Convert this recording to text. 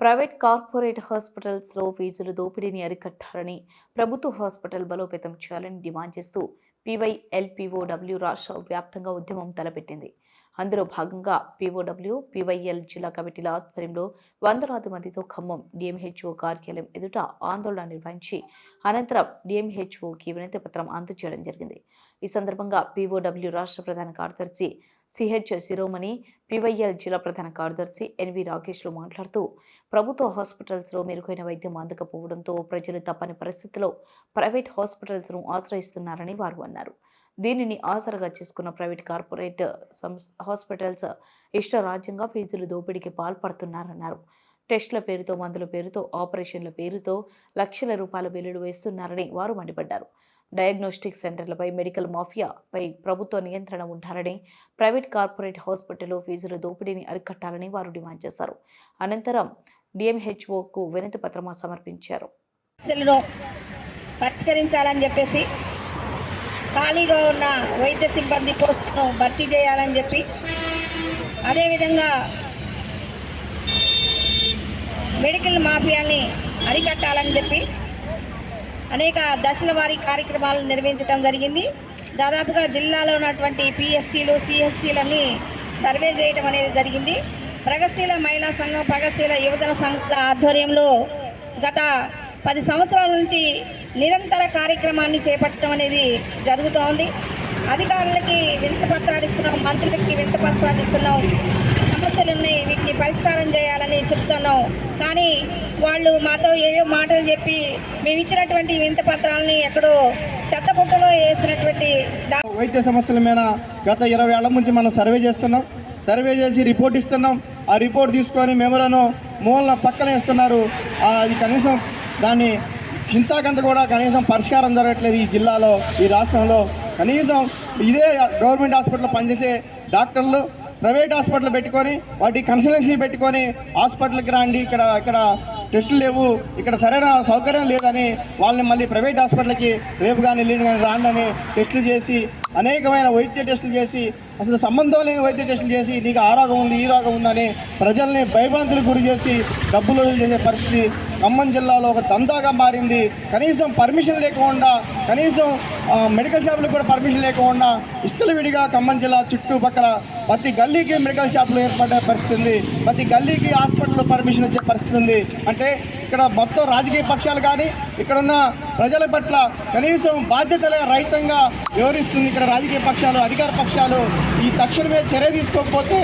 Private corporate హాస్పిటల్స్లో ఫీజులు దోపిడీని అరికట్టాలని ప్రభుత్వ హాస్పిటల్ బలోపేతం చేయాలని డిమాండ్ చేస్తూ పీవైఎల్పీఓడబ్ల్యూ రాష్ట్ర వ్యాప్తంగా ఉద్యమం తలపెట్టింది. అందులో భాగంగా పీఓడబ్ల్యూ పీవైఎల్ జిల్లా కమిటీల ఆధ్వర్యంలో వందలాది మందితో ఖమ్మం డిఎంహెచ్ఓ కార్యాలయం ఎదుట ఆందోళన నిర్వహించి అనంతరం డిఎంహెచ్ఓకి వినతి పత్రం అందజేయడం జరిగింది. ఈ సందర్భంగా పీఓడబ్ల్యూ రాష్ట్ర ప్రధాన కార్యదర్శి సిహెచ్ శిరోమణి పీవైఎల్ జిల్లా ప్రధాన కార్యదర్శి ఎన్వి రాకేష్లు మాట్లాడుతూ ప్రభుత్వ హాస్పిటల్స్లో మెరుగైన వైద్యం అందకపోవడంతో ప్రజలు తప్పని పరిస్థితిలో ప్రైవేట్ హాస్పిటల్స్ను ఆశ్రయిస్తున్నారని వారు అన్నారు. దీనిని ఆసరగా చేసుకున్న ప్రైవేట్ కార్పొరేట్ హాస్పిటల్స్ ఇష్టరాజ్యంగా ఫీజులు దోపిడీకి పాల్పడుతున్నారన్నారు. టెస్టుల పేరుతో మందుల పేరుతో ఆపరేషన్ల పేరుతో లక్షల రూపాయల బిల్లులు వేస్తున్నారని వారు మండిపడ్డారు. డయాగ్నోస్టిక్ సెంటర్లపై మెడికల్ మాఫియాపై ప్రభుత్వ నియంత్రణ ఉండాలని ప్రైవేట్ కార్పొరేట్ హాస్పిటల్లో ఫీజుల దోపిడీని అరికట్టాలని వారు డిమాండ్ చేశారు. అనంతరం డిఎంహెచ్ఓకు వినతి పత్రం సమర్పించారు. పరిష్కరించాలని చెప్పేసి ఖాళీగా ఉన్న వైద్య సిబ్బంది పోస్టును భర్తీ చేయాలని చెప్పి అదేవిధంగా మెడికల్ మాఫియాని అరికట్టాలని చెప్పి అనేక దశల వారీ కార్యక్రమాలు నిర్వహించడం జరిగింది. దాదాపుగా జిల్లాలో ఉన్నటువంటి పిఎస్సీలు సిఎస్సీలని సర్వే చేయడం అనేది జరిగింది. ప్రగతిశీల మహిళా సంఘం ప్రగతిశీల యువజన సంస్థ ఆధ్వర్యంలో గత పది సంవత్సరాల నుంచి నిరంతర కార్యక్రమాన్ని చేపట్టడం అనేది జరుగుతోంది అధికారులకి వింత పత్రాలు ఇస్తున్నాం మంత్రులకి వింత పత్రాలు ఇస్తున్నాం. సమస్యలు ఉన్నాయి వీటిని పరిష్కారం చేయాలని చెప్తున్నాం. కానీ వాళ్ళు మాతో ఏవో మాటలు చెప్పి మేము ఇచ్చినటువంటి వింత పత్రాలని ఎక్కడో చెత్తపుట్టలో వేసినటువంటి వైద్య సమస్యల మీద గత ఇరవై ఏళ్ళ నుంచి మనం సర్వే చేస్తున్నాం. సర్వే చేసి రిపోర్ట్ ఇస్తున్నాం. ఆ రిపోర్ట్ తీసుకొని మెమోలను మూలన పక్కన ఇస్తున్నారు అది కనీసం దాన్ని చింతాకంత కూడా కనీసం పరిష్కారం జరగట్లేదు ఈ జిల్లాలో ఈ రాష్ట్రంలో. కనీసం ఇదే గవర్నమెంట్ హాస్పిటల్లో పనిచేసే డాక్టర్లు ప్రైవేట్ హాస్పిటల్ పెట్టుకొని వాటి కన్సల్టెన్సీ పెట్టుకొని హాస్పిటల్కి రాండి ఇక్కడ ఇక్కడ టెస్టులు లేవు ఇక్కడ సరైన సౌకర్యం లేదని వాళ్ళని మళ్ళీ ప్రైవేట్ హాస్పిటల్కి రేపు కానీ ఎల్లుండి కానీ రాండని టెస్టులు చేసి అనేకమైన వైద్య టెస్టులు చేసి అసలు సంబంధం లేని వైద్య టెస్టులు చేసి నీకు ఆ రోగం ఉంది ఈ రోగం ఉందని ప్రజల్ని భయభ్రాంతులకు గురి చేసి డబ్బులు చేసే పరిస్థితి ఖమ్మం జిల్లాలో ఒక దందాగా మారింది. కనీసం పర్మిషన్ లేకుండా కనీసం మెడికల్ షాపులకు కూడా పర్మిషన్ లేకుండా ఇష్టల విడిగా ఖమ్మం జిల్లా చుట్టుపక్కల ప్రతి గల్లీకి మెడికల్ షాపులు ఏర్పడే పరిస్థితి ఉంది. ప్రతి గల్లీకి హాస్పిటల్ పర్మిషన్ వచ్చే పరిస్థితి ఉంది. అంటే ఇక్కడ మొత్తం రాజకీయ పక్షాలు కానీ ఇక్కడున్న ప్రజల పట్ల కనీసం బాధ్యతల రహితంగా వివరిస్తుంది ఇక్కడ రాజకీయ పక్షాలు అధికార పక్షాలు. ఈ తక్షణమే చర్య తీసుకోకపోతే